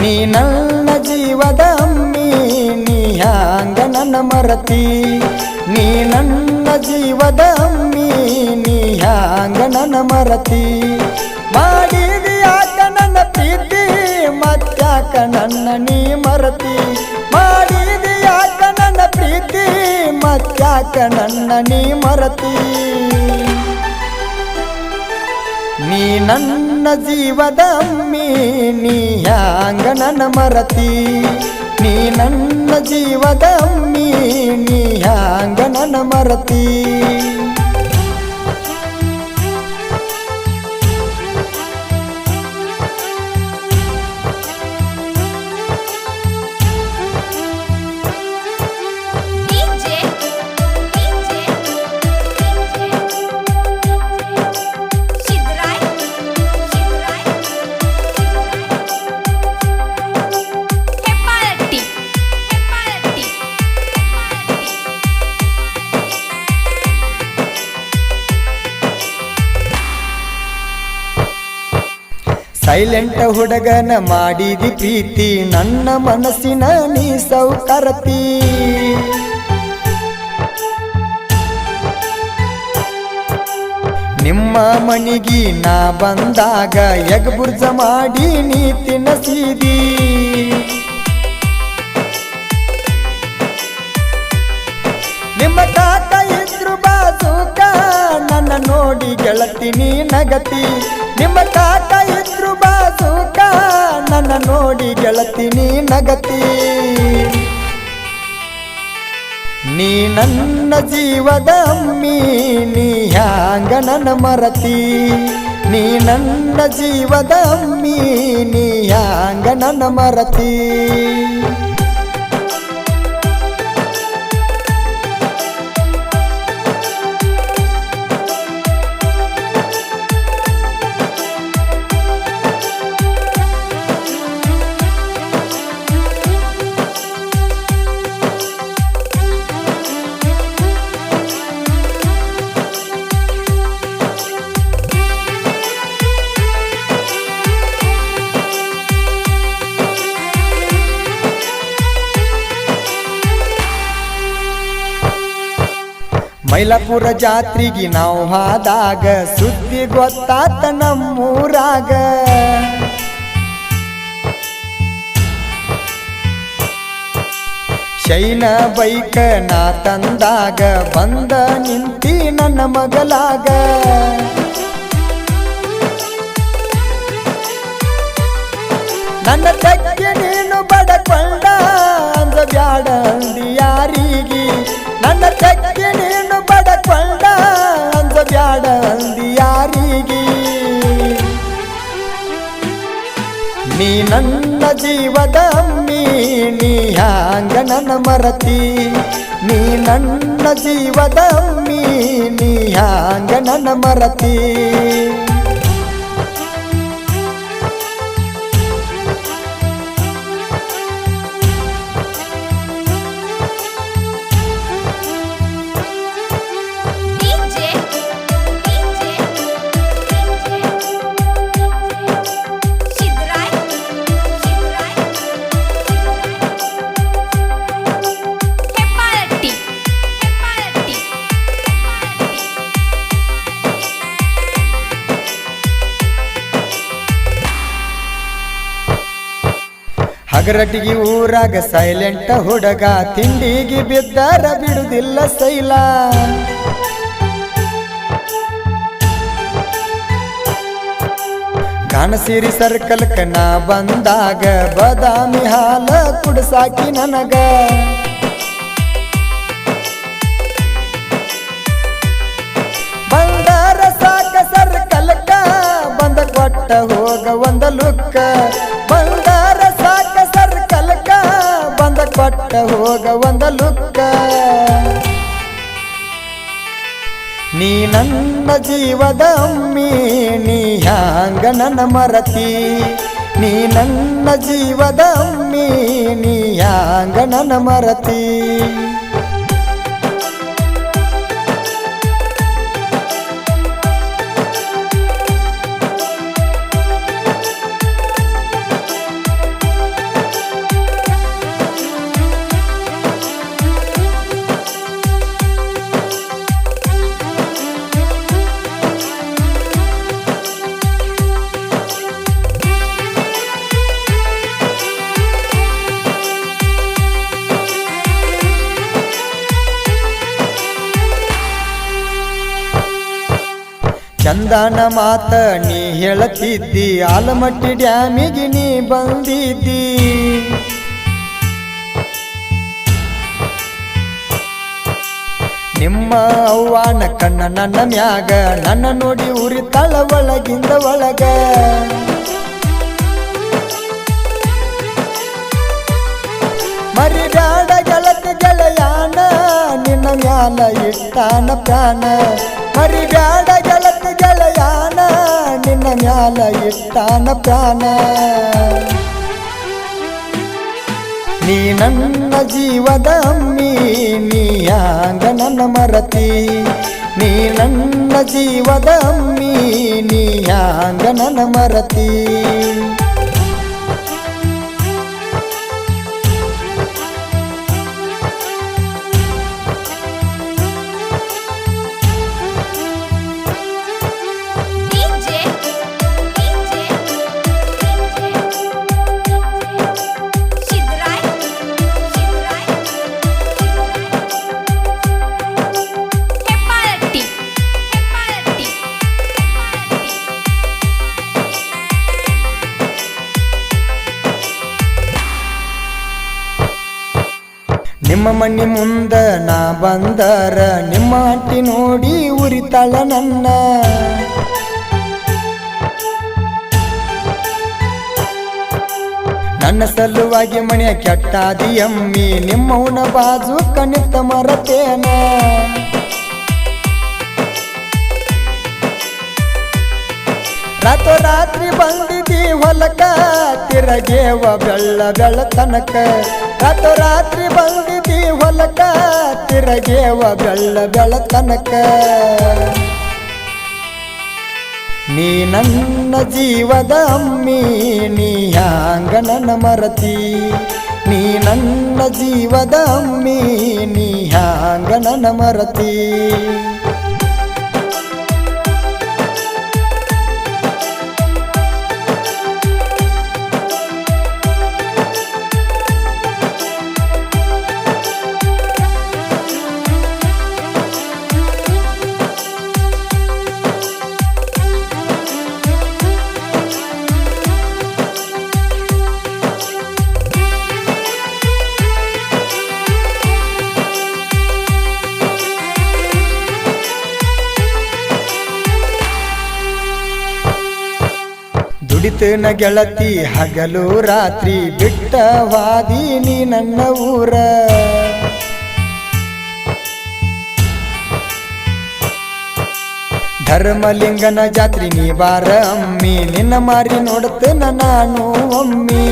ನೀ ನನ್ನ ಜೀವದ ಅಮ್ಮಿ, ನೀ ಹ್ಯಾಂಗ ನನ್ನ ಮರತಿ? ನೀ ನನ್ನ ಜೀವದ ಅಮ್ಮಿ, ನೀ ಹ್ಯಾಂಗ ನನ್ನ ಮರತಿ? ಮಾಡಿದ್ಯಾಕ ನನ್ನ ಪ್ರೀತಿ, ಮತ್ತ್ಯಾಕ ನನ್ನ ನೀ ಮರತಿ? ಮತ್ತ್ಯಾಕ ನನ್ನ ನೀ ಮರತಿ. ನೀ ನನ್ನ ಜೀವದ ನೀ ಹ್ಯಾಂಗ ನನ್ನ ಮರತಿ. ನೀ ನನ್ನ ಜೀವದ ನೀ ಹ್ಯಾಂಗ ನನ್ನ ಮರತಿ. ಸೈಲೆಂಟ್ ಹುಡುಗನ ಮಾಡಿದಿ ಪ್ರೀತಿ, ನನ್ನ ಮನಸ್ಸಿನ ನೀ ಸೌಕರತಿ. ನಿಮ್ಮ ಮಣಿಗಿ ನಾ ಬಂದಾಗ ಎಗ್ ಬುರ್ಜ ಮಾಡಿ ನೀ ತಿನ್ನಸಿದಿ ನಿಮ್ಮ ತಾತ ಇದ್ರು ಬಾಜೂಕ, ನನ್ನ ನೋಡಿ ಗೆಳತಿ ನೀ ನಗತಿ. ನಿಮ್ಮ ಕಾಕ ನೀ ನಗತಿ ನೀ ನನ್ನ ಜೀವದ ಅಮ್ಮಿ, ನೀ ಹ್ಯಾಂಗ ನನ್ನ ಮರತಿ. ನೀ ನನ್ನ ಜೀವದ ಅಮ್ಮಿ, ನೀ ಹ್ಯಾಂಗ ನನ್ನ ಮರತಿ. ಮೈಲಾಪುರ ಜಾತ್ರೆಗೆ ನಾವು ಹಾದಾಗ ಸುದ್ದಿ ಗೊತ್ತಾತ ನಮ್ಮೂರಾಗ. ಶೈನ ಬೈಕ ನಾ ತಂದಾಗ ಬಂದ ನಿಂತಿ ನನ್ನ ಮಗಲಾಗ. ನನ್ನ ತಕ್ಕೆ ನೀನು ಬಡಕೊಂಡ ಅಂದ ಬ್ಯಾಡ ಅಂದಿ ನನ್ನ ತಕ್ಕೆ ನೀನು ಬ್ಯಾಡ ಯಾರಿಗೆ? ನೀ ನನ್ನ ಜೀವದ ನೀ ಹ್ಯಾಂಗ ನನ್ನ ಮರತಿ? ನೀ ನನ್ನ ಜೀವದ ನೀ ಹ್ಯಾಂಗ ನನ್ನ ಮರತಿ? ಹಗರಟಿಗೆ ಊರಾಗ ಸೈಲೆಂಟ್ ಹುಡುಗ, ತಿಂಡಿಗೆ ಬಿದ್ದಾರ ಬಿಡುದಿಲ್ಲ ಸೈಲ. ಕಾಣಸಿರಿ ಸರ್ಕಲ್ ಕನ ಬಂದಾಗ, ಬದಾಮಿ ಹಾಲ ಕುಡ್ಸಾಕಿ ನನಗ. ಬಂದಾರ ಸಾಕ ಸರ್ಕಲ್ಕ ಬಂದ ಕೊಟ್ಟ ಹೋಗ ಒಂದ ಲುಕ್ಕ. ಬಂದಾರ ಕೊಟ್ಟ ಹೋಗ ಒಂದ ಲುಕ್ಕ. ನೀ ನನ್ನ ಜೀವದ ಅಮ್ಮಿ ನೀ ಹ್ಯಾಂಗ ನನ್ನ ಮರತಿ? ನೀ ನನ್ನ ಜೀವದ ಅಮ್ಮಿ ನೀ ಹ್ಯಾಂಗ ನನ್ನ ಮರತಿ? ಚಂದನ ಮಾತ ನೀ ಹೇಳತಿದ್ದಿ ಆಲಮಟ್ಟಿ ಡ್ಯಾಮಿಗೆ ನೀ ಬಂದಿದ್ದಿ. ನಿಮ್ಮ ಅವ್ವಾನ ಕಣ್ಣ ನನ್ನ ಮ್ಯಾಗ, ನನ್ನ ನೋಡಿ ಉರಿತಾಳ ಒಳಗಿಂದ ಒಳಗ. ಮರಿಗಾಡ ಗೆಳತಿ ಗೆಳೆಯಾನ, ನಿನ್ನ ಮ್ಯಾಲ ಇಟ್ಟಾನ ಪ್ರಾಣ. ಮರಿಗಾಡ ಗೆಳತಿ ಗೆಳೆಯಾನ ನಿನ್ನ ಮ್ಯಾಲ ಇಟ್ಟಾನ ಪ್ರಾಣ. ನೀ ನನ್ನ ಜೀವದ ಅಮ್ಮಿ ನೀ ಯಾಂಗ ನನ್ನ ಮರತಿ. ನೀ ನನ್ನ ಜೀವದ ಅಮ್ಮಿ ನೀ ಯಾಂಗ ನನ್ನ ಮರತಿ. ನಿಮ್ಮ ಮಣ್ಣಿ ಮುಂದ ನಾ ಬಂದರ, ನಿಮ್ಮ ಅಟ್ಟಿ ನೋಡಿ ಉರಿತಾಳ ನನ್ನ. ನನ್ನ ಸಲುವಾಗಿ ಮನೆಯ ಕೆಟ್ಟಾದಿ ಅಮ್ಮಿ ಉಣ ಬಾಜು ಕಣಿತ ಮರತೇನ. ರಾತೋ ರಾತ್ರಿ ಬಂದಿದಿ ಹೊಲಕ, ತಿರಗೇವ ಬೆಳ್ಳ ಬೆಳ್ಳ ತನಕ ರಾತೋ ರಾತ್ರಿ ಬಂದಿದಿ ಹೊಲಕ ತಿರಗೇವ ಬೆಳ್ಳ ಬೆಳತನಕ. ತನಕ ನೀ ನನ್ನ ಜೀವದ ಅಮ್ಮಿ, ನೀ ಹ್ಯಾಂಗ ನನ್ನ ಮರತಿ. ನೀ ನನ್ನ ಜೀವದ ಅಮ್ಮಿ, ನೀ ಹ್ಯಾಂಗ ನನ್ನ ಮರತಿ. ದುಡಿತನ ಗೆಳತಿ, ಹಗಲು ರಾತ್ರಿ ಬಿಟ್ಟ ವಾದಿ ನೀ ನನ್ನ ಊರ. ಧರ್ಮಲಿಂಗನ ಜಾತ್ರಿ ನೀ ಬಾರ ಅಮ್ಮಿ, ನಿನ್ನ ಮಾರಿ ನೋಡುತ್ತೇನ ನಾನು ಅಮ್ಮಿ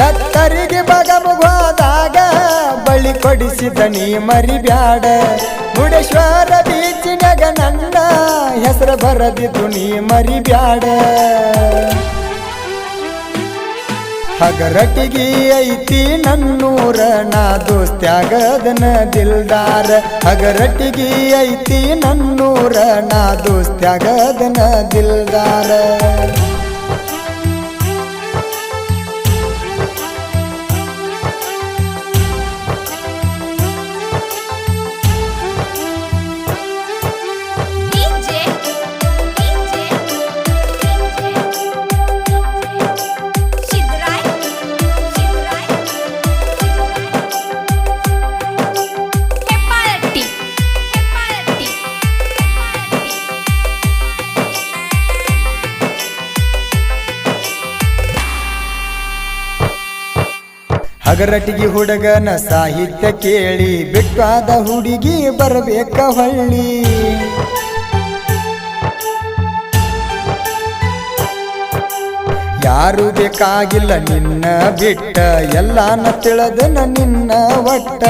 ದತ್ತರಿಗೆ ಬಗ ಮುಗೋದಾಗ ಬಳಿ ಕೊಡಿಸಿದ ನೀ ಮರಿಬ್ಯಾಡ. ಮುಡೇಶ್ವರ ನನ್ನ ಹೆಸರು ಬರದಿದ್ದು ನೀ ಮರಿಬ್ಯಾಡ. ಹಗರಟಿಗಿ ಐತಿ ನನ್ನೂರ, ನಾ ದೋಸ್ತ್ಯಾಗದನ ದಿಲ್ದಾರ. ಹಗರಟಿಗಿ ಐತಿ ನನ್ನೂರ, ನಾ ದೋಸ್ತ್ಯಾಗದನ ದಿಲ್ದಾರ. ಹಗರಟಿಗಿ ಹುಡುಗನ ಸಾಹಿತ್ಯ ಕೇಳಿ, ಬಿಟ್ಟಾದ ಹುಡುಗಿ ಬರಬೇಕ ಹೊಳ್ಳಿ. ಯಾರು ಬೇಕಾಗಿಲ್ಲ ನಿನ್ನ ಬಿಟ್ಟ, ಎಲ್ಲಾನ ತಿಳದನ ನಿನ್ನ ಒಟ್ಟ.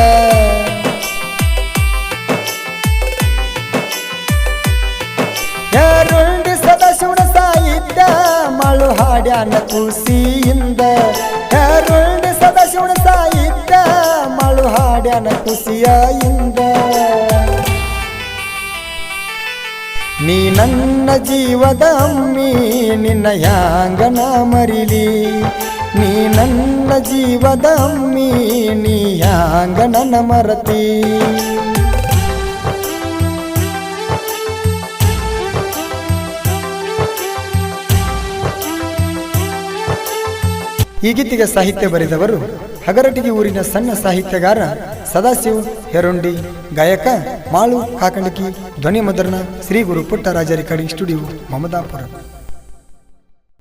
ಸಾಹಿತ್ಯ ಮಳು ಹಾಡ್ಯಾನ ಖುಷಿಯಿಂದ ಯಾರುಂಡಿ ಸದ ಸಾಹಿತ್ಯ ಮಳು ಹಾಡ್ಯಾನ ಖುಷಿಯಿಂದ ನೀ ನನ್ನ ಜೀವದ ಅಮ್ಮಿ, ನಿನ್ನ ಯಾಂಗನ ಮರಿಲಿ? ನೀ ನನ್ನ ಜೀವದ ಅಮ್ಮಿ, ನೀ ಯಾಂಗನ ಮರತಿ? ಈ ಗೀತೆಗೆ ಸಾಹಿತ್ಯ ಬರೆದವರು ಹಗರಟಿಗೆ ಊರಿನ ಸಣ್ಣ ಸಾಹಿತ್ಯಗಾರ ಸದಾಶಿವ್ ಹೆರೊಂಡಿ, ಗಾಯಕ ಮಾಳು ಕಾಕಂಡಕಿ ಧ್ವನಿ ಮುದ್ರಣ ಶ್ರೀ ಗುರು ಪುಟ್ಟರಾಜ ರೆಕಾರ್ಡಿಂಗ್ ಸ್ಟುಡಿಯೋ, ಮಮದಾಪುರ.